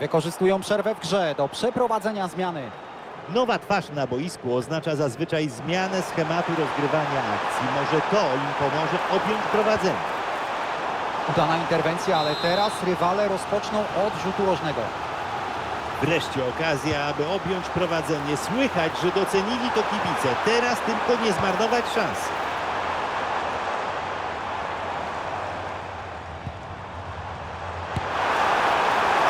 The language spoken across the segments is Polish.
Wykorzystują przerwę w grze do przeprowadzenia zmiany. Nowa twarz na boisku oznacza zazwyczaj zmianę schematu rozgrywania akcji. Może to im pomoże objąć prowadzenie. Udana interwencja, ale teraz rywale rozpoczną od rzutu rożnego. Wreszcie okazja, aby objąć prowadzenie. Słychać, że docenili to kibice. Teraz tylko nie zmarnować szans.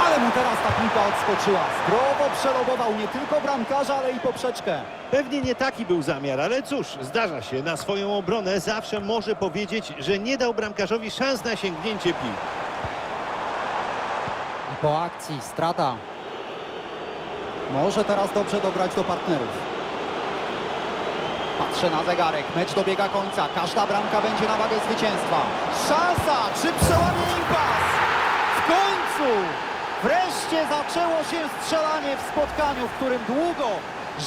Ale mu teraz ta piłka odskoczyła. Zdrowo przelobował nie tylko bramkarza, ale i poprzeczkę. Pewnie nie taki był zamiar, ale cóż, zdarza się. Na swoją obronę zawsze może powiedzieć, że nie dał bramkarzowi szans na sięgnięcie piłki. Po akcji strata. Może teraz dobrze dobrać do partnerów. Patrzę na zegarek. Mecz dobiega końca. Każda bramka będzie na wagę zwycięstwa. Szansa! Czy przełamie impas? W końcu! Wreszcie zaczęło się strzelanie w spotkaniu, w którym długo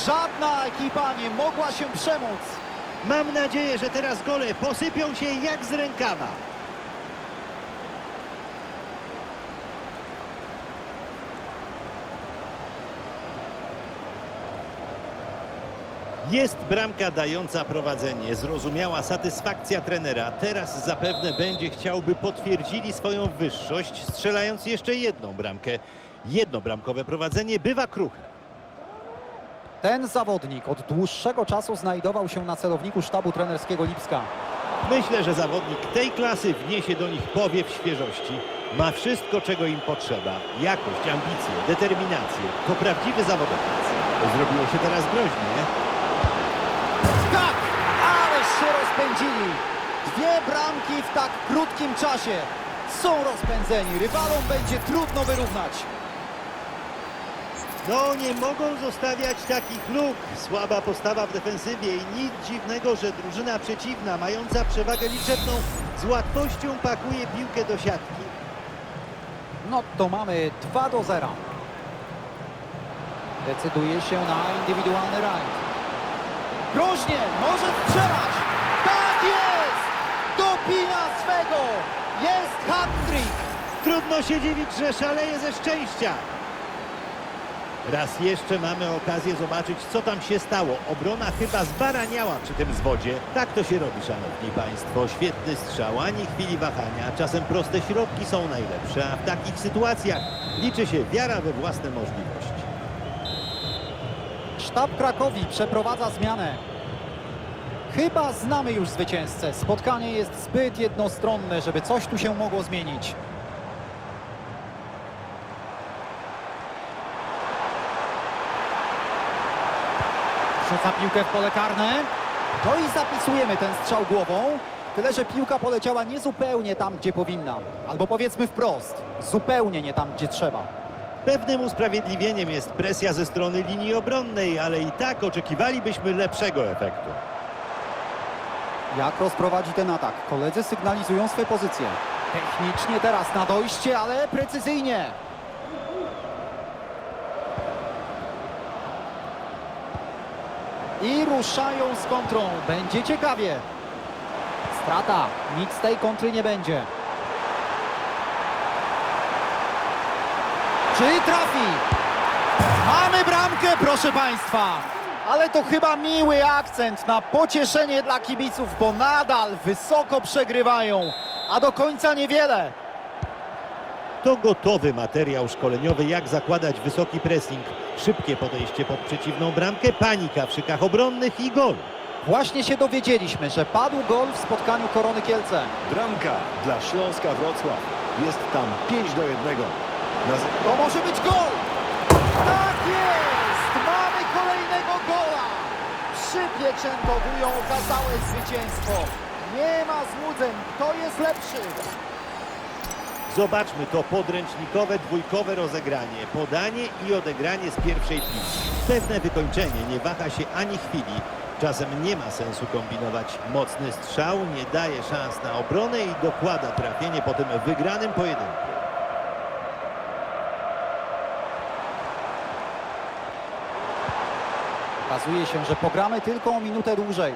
żadna ekipa nie mogła się przemóc. Mam nadzieję, że teraz gole posypią się jak z rękawa. Jest bramka dająca prowadzenie, zrozumiała satysfakcja trenera. Teraz zapewne będzie chciał, by potwierdzili swoją wyższość, strzelając jeszcze jedną bramkę. Jednobramkowe prowadzenie bywa kruche. Ten zawodnik od dłuższego czasu znajdował się na celowniku sztabu trenerskiego Lipska. Myślę, że zawodnik tej klasy wniesie do nich powiew świeżości. Ma wszystko, czego im potrzeba. Jakość, ambicje, determinację. To prawdziwy zawodowiec. Zrobiło się teraz groźnie. Się rozpędzili! Dwie bramki w tak krótkim czasie. Są rozpędzeni. Rywalom będzie trudno wyrównać. No, nie mogą zostawiać takich luk. Słaba postawa w defensywie i nic dziwnego, że drużyna przeciwna, mająca przewagę liczebną, z łatwością pakuje piłkę do siatki. No to mamy 2 do 0. Decyduje się na indywidualny rajd. Groźnie, może strzelać. Tak jest! Dopina swego. Jest hat-trick. Trudno się dziwić, że szaleje ze szczęścia. Raz jeszcze mamy okazję zobaczyć, co tam się stało. Obrona chyba zbaraniała przy tym zwodzie. Tak to się robi, szanowni państwo. Świetny strzał, ani chwili wahania. Czasem proste środki są najlepsze, a w takich sytuacjach liczy się wiara we własne możliwości. Sztab Krakowi przeprowadza zmianę. Chyba znamy już zwycięzcę. Spotkanie jest zbyt jednostronne, żeby coś tu się mogło zmienić. Rzuca piłkę w pole karne. No i zapisujemy ten strzał głową. Tyle, że piłka poleciała niezupełnie tam, gdzie powinna. Albo powiedzmy wprost, zupełnie nie tam, gdzie trzeba. Pewnym usprawiedliwieniem jest presja ze strony linii obronnej, ale i tak oczekiwalibyśmy lepszego efektu. Jak rozprowadzi ten atak? Koledzy sygnalizują swoje pozycje. Technicznie teraz na dojście, ale precyzyjnie. I ruszają z kontrą. Będzie ciekawie. Strata. Nic z tej kontry nie będzie. Czy trafi? Mamy bramkę, proszę Państwa! Ale to chyba miły akcent na pocieszenie dla kibiców, bo nadal wysoko przegrywają, a do końca niewiele. To gotowy materiał szkoleniowy, jak zakładać wysoki pressing, szybkie podejście pod przeciwną bramkę, panika w szykach obronnych i gol. Właśnie się dowiedzieliśmy, że padł gol w spotkaniu Korony Kielce. Bramka dla Śląska Wrocław. Jest tam 5 do 1. Naz- To może być gol! Tak jest! Przypieczętowują okazałe zwycięstwo. Nie ma złudzeń, kto jest lepszy. Zobaczmy to podręcznikowe, dwójkowe rozegranie, podanie i odegranie z pierwszej piłki. Pewne wykończenie, nie waha się ani chwili. Czasem nie ma sensu kombinować. Mocny strzał nie daje szans na obronę i dokłada trafienie po tym wygranym pojedynku. Okazuje się, że pogramy tylko o minutę dłużej.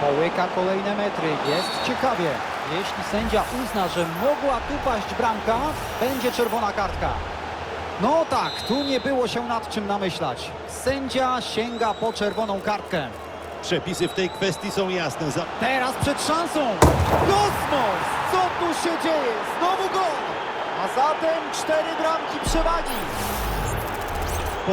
Połyka kolejne metry. Jest ciekawie. Jeśli sędzia uzna, że mogła tu paść bramka, będzie czerwona kartka. No tak, tu nie było się nad czym namyślać. Sędzia sięga po czerwoną kartkę. Przepisy w tej kwestii są jasne. Za... Teraz przed szansą. Kosmos! Co tu się dzieje? Znowu gol! A zatem cztery bramki przewagi.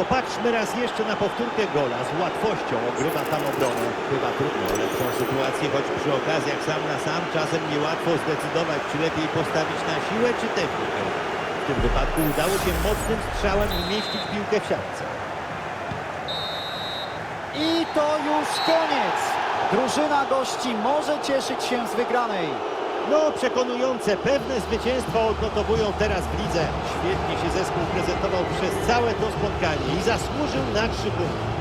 Popatrzmy raz jeszcze na powtórkę gola. Z łatwością ogrywa tam obronę. Chyba trudno lepszą sytuację, choć przy okazjach sam na sam czasem niełatwo zdecydować, czy lepiej postawić na siłę, czy technikę. W tym wypadku udało się mocnym strzałem umieścić piłkę w siatce. I to już koniec. Drużyna gości może cieszyć się z wygranej. No, przekonujące, pewne zwycięstwo odnotowują teraz w lidze. Świetnie się zespół prezentował przez całe to spotkanie i zasłużył na trzy punkty.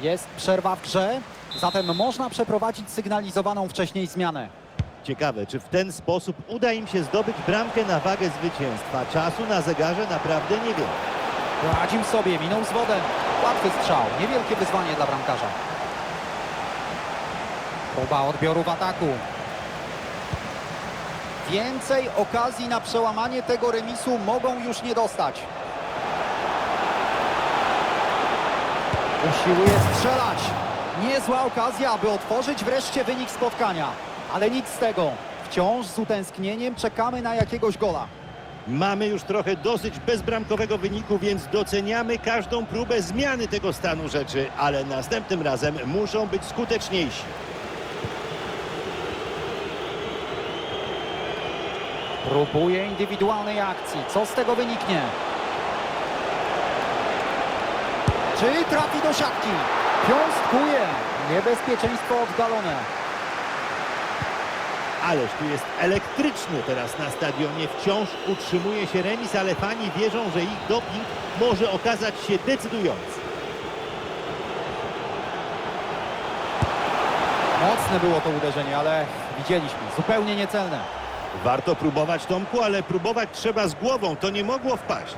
Jest przerwa w grze, zatem można przeprowadzić sygnalizowaną wcześniej zmianę. Ciekawe, czy w ten sposób uda im się zdobyć bramkę na wagę zwycięstwa. Czasu na zegarze naprawdę niewiele. Radził sobie, minął z wodę. Łatwy strzał, niewielkie wyzwanie dla bramkarza. Próba odbioru w ataku. Więcej okazji na przełamanie tego remisu mogą już nie dostać. Usiłuje strzelać. Niezła okazja, aby otworzyć wreszcie wynik spotkania. Ale nic z tego. Wciąż z utęsknieniem czekamy na jakiegoś gola. Mamy już trochę dosyć bezbramkowego wyniku, więc doceniamy każdą próbę zmiany tego stanu rzeczy, ale następnym razem muszą być skuteczniejsi. Próbuje indywidualnej akcji. Co z tego wyniknie? Czy trafi do siatki? Piąstkuje. Niebezpieczeństwo oddalone. Ależ tu jest elektrycznie teraz na stadionie. Wciąż utrzymuje się remis, ale fani wierzą, że ich doping może okazać się decydujący. Mocne było to uderzenie, ale widzieliśmy. Zupełnie niecelne. Warto próbować, Tomku, ale próbować trzeba z głową. To nie mogło wpaść.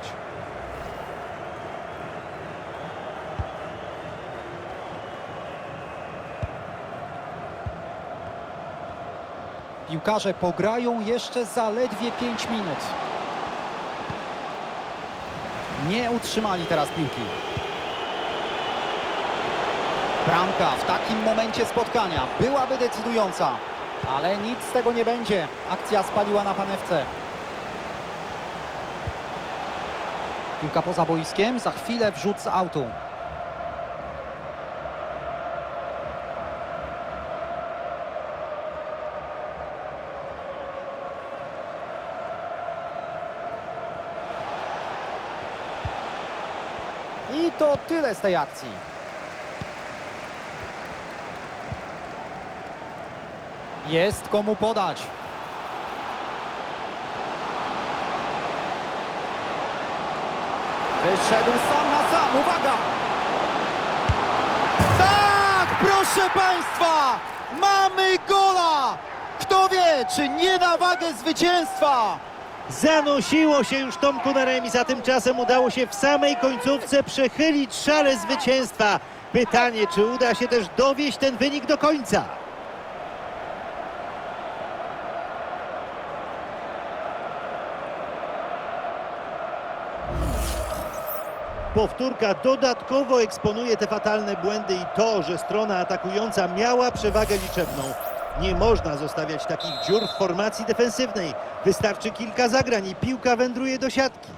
Piłkarze pograją jeszcze zaledwie 5 minut. Nie utrzymali teraz piłki. Bramka w takim momencie spotkania byłaby decydująca, ale nic z tego nie będzie. Akcja spaliła na panewce. Piłka poza boiskiem, za chwilę wrzut z autu. I to tyle z tej akcji. Jest komu podać. Wyszedł sam na sam, uwaga! Tak, proszę Państwa! Mamy gola! Kto wie, czy nie na wagę zwycięstwa? Zanosiło się już Tomku na remis, a tymczasem udało się w samej końcówce przechylić szale zwycięstwa. Pytanie, czy uda się też dowieść ten wynik do końca? Powtórka dodatkowo eksponuje te fatalne błędy i to, że strona atakująca miała przewagę liczebną. Nie można zostawiać takich dziur w formacji defensywnej. Wystarczy kilka zagrań i piłka wędruje do siatki.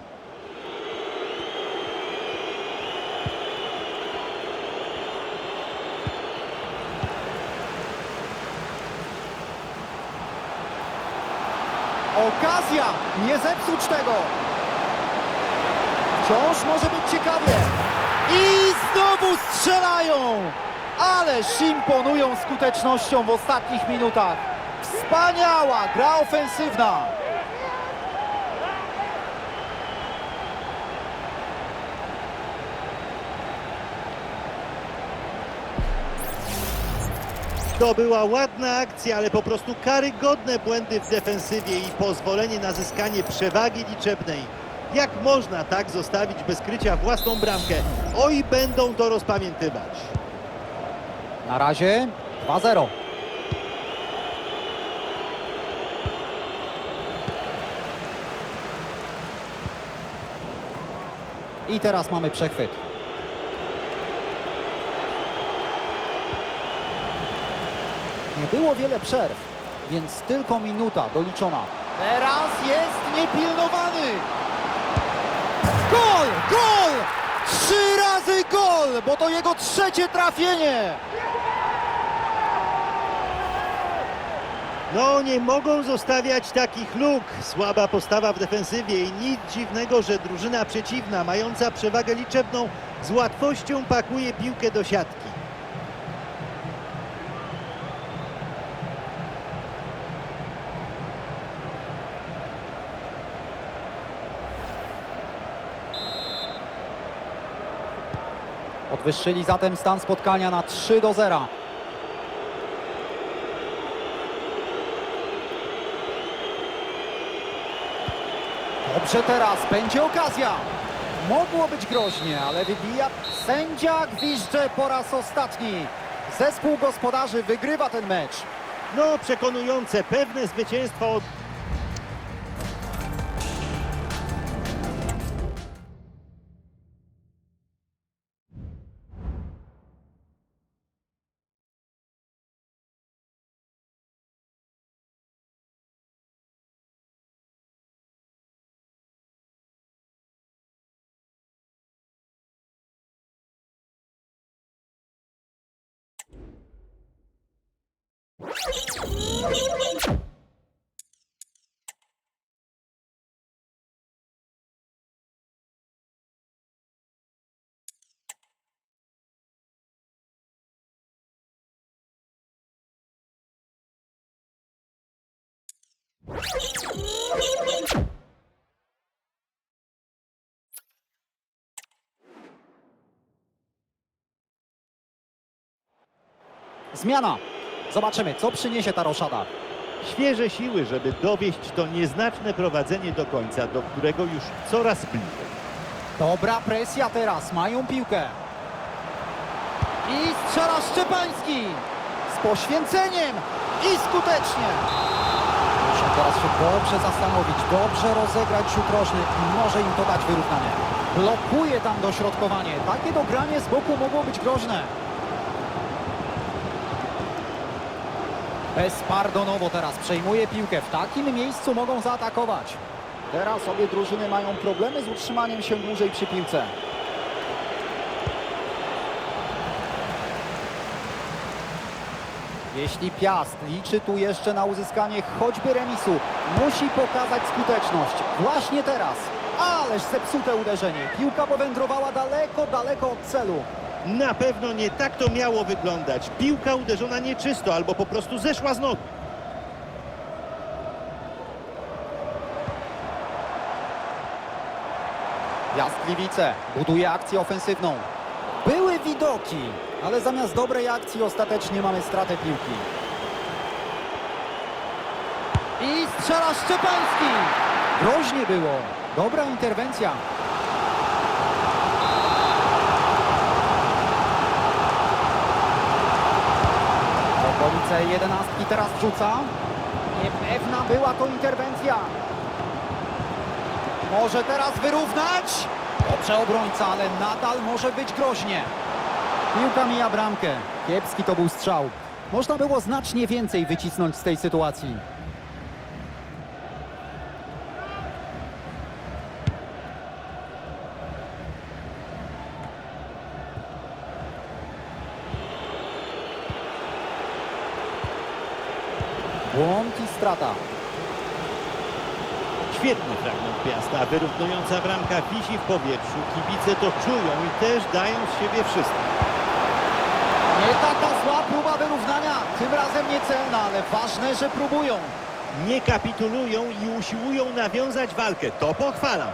Okazja! Nie zepsuć tego! Wciąż może być ciekawie. I znowu strzelają! Ależ imponują skutecznością w ostatnich minutach. Wspaniała gra ofensywna. To była ładna akcja, ale po prostu karygodne błędy w defensywie i pozwolenie na zyskanie przewagi liczebnej. Jak można tak zostawić bez krycia własną bramkę? Oj, będą to rozpamiętywać. Na razie 2-0. I teraz mamy przechwyt. Nie było wiele przerw, więc tylko minuta doliczona. Teraz jest niepilnowany. Gol! Gol! Trzy razy gol, bo to jego trzecie trafienie. No, nie mogą zostawiać takich luk. Słaba postawa w defensywie i nic dziwnego, że drużyna przeciwna, mająca przewagę liczebną, z łatwością pakuje piłkę do siatki. Podwyższyli zatem stan spotkania na 3 do 0. Dobrze teraz, będzie okazja. Mogło być groźnie, ale wybija sędzia gwizdże po raz ostatni. Zespół gospodarzy wygrywa ten mecz. No, przekonujące, pewne zwycięstwo Zmiana. Zobaczymy, co przyniesie ta roszada. świeże siły, żeby dowieść to nieznaczne prowadzenie do końca, do którego już coraz bliżej. Dobra presja teraz, mają piłkę. I strzela Szczepański z poświęceniem i skutecznie. Muszą teraz się dobrze zastanowić, dobrze rozegrać rzut rożny i może im to dać wyrównanie. Blokuje tam dośrodkowanie. Takie dogranie z boku mogło być groźne. Bezpardonowo teraz przejmuje piłkę. W takim miejscu mogą zaatakować. Teraz obie drużyny mają problemy z utrzymaniem się dłużej przy piłce. Jeśli Piast liczy tu jeszcze na uzyskanie choćby remisu, musi pokazać skuteczność. Właśnie teraz. Ależ zepsute uderzenie. Piłka powędrowała daleko, daleko od celu. Na pewno nie tak to miało wyglądać. Piłka uderzona nieczysto albo po prostu zeszła z nogi. Jastkliwice buduje akcję ofensywną. Były widoki, ale zamiast dobrej akcji ostatecznie mamy stratę piłki. I strzela Szczepański. Groźnie było. Dobra interwencja. Jedenastki teraz wrzuca. Niepewna była to interwencja. Może teraz wyrównać? Dobrze obrońca, ale nadal może być groźnie. Piłka mija bramkę. Kiepski to był strzał. Można było znacznie więcej wycisnąć z tej sytuacji. Błąd i strata. Świetny fragment Piasta, wyrównująca bramka wisi w powietrzu. Kibice to czują i też dają z siebie wszystko. Nie taka zła próba wyrównania. Tym razem niecelna, ale ważne, że próbują. Nie kapitulują i usiłują nawiązać walkę. To pochwalam.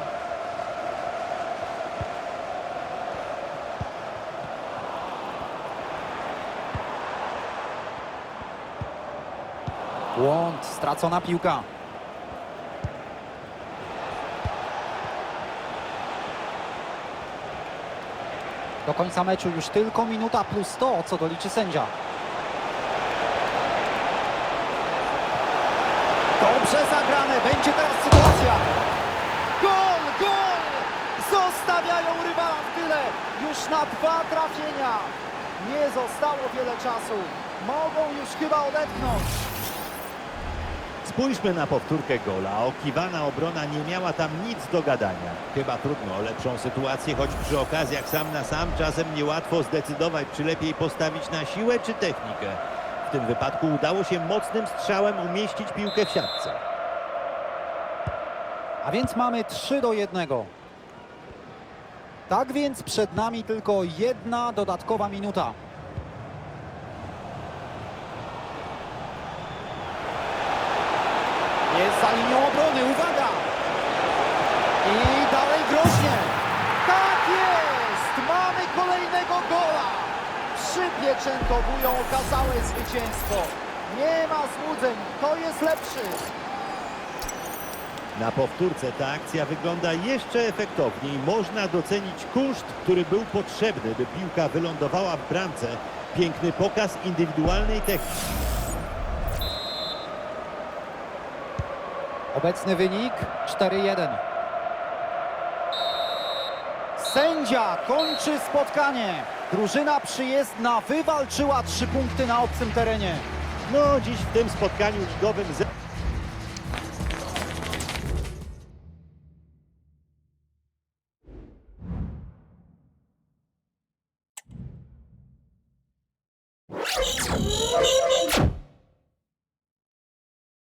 Błąd, stracona piłka. Do końca meczu już tylko minuta plus to, co doliczy sędzia. Dobrze zagrane, będzie teraz sytuacja. Gol, gol! Zostawiają rywala w tyle. Już na dwa trafienia. Nie zostało wiele czasu. Mogą już chyba odetchnąć. Spójrzmy na powtórkę gola. Okiwana obrona nie miała tam nic do gadania. Chyba trudno o lepszą sytuację, choć przy okazjach sam na sam czasem niełatwo zdecydować, czy lepiej postawić na siłę, czy technikę. W tym wypadku udało się mocnym strzałem umieścić piłkę w siatce. A więc mamy 3 do 1. Tak więc przed nami tylko jedna dodatkowa minuta. Jest za linią obrony, uwaga! I dalej groźnie. Tak jest! Mamy kolejnego gola! Przypieczętowują okazałe zwycięstwo. Nie ma złudzeń, to jest lepszy. Na powtórce ta akcja wygląda jeszcze efektowniej. Można docenić kunszt, który był potrzebny, by piłka wylądowała w bramce. Piękny pokaz indywidualnej techniki. Obecny wynik 4-1. Sędzia kończy spotkanie. Drużyna przyjezdna wywalczyła trzy punkty na obcym terenie. No, dziś w tym spotkaniu ligowym...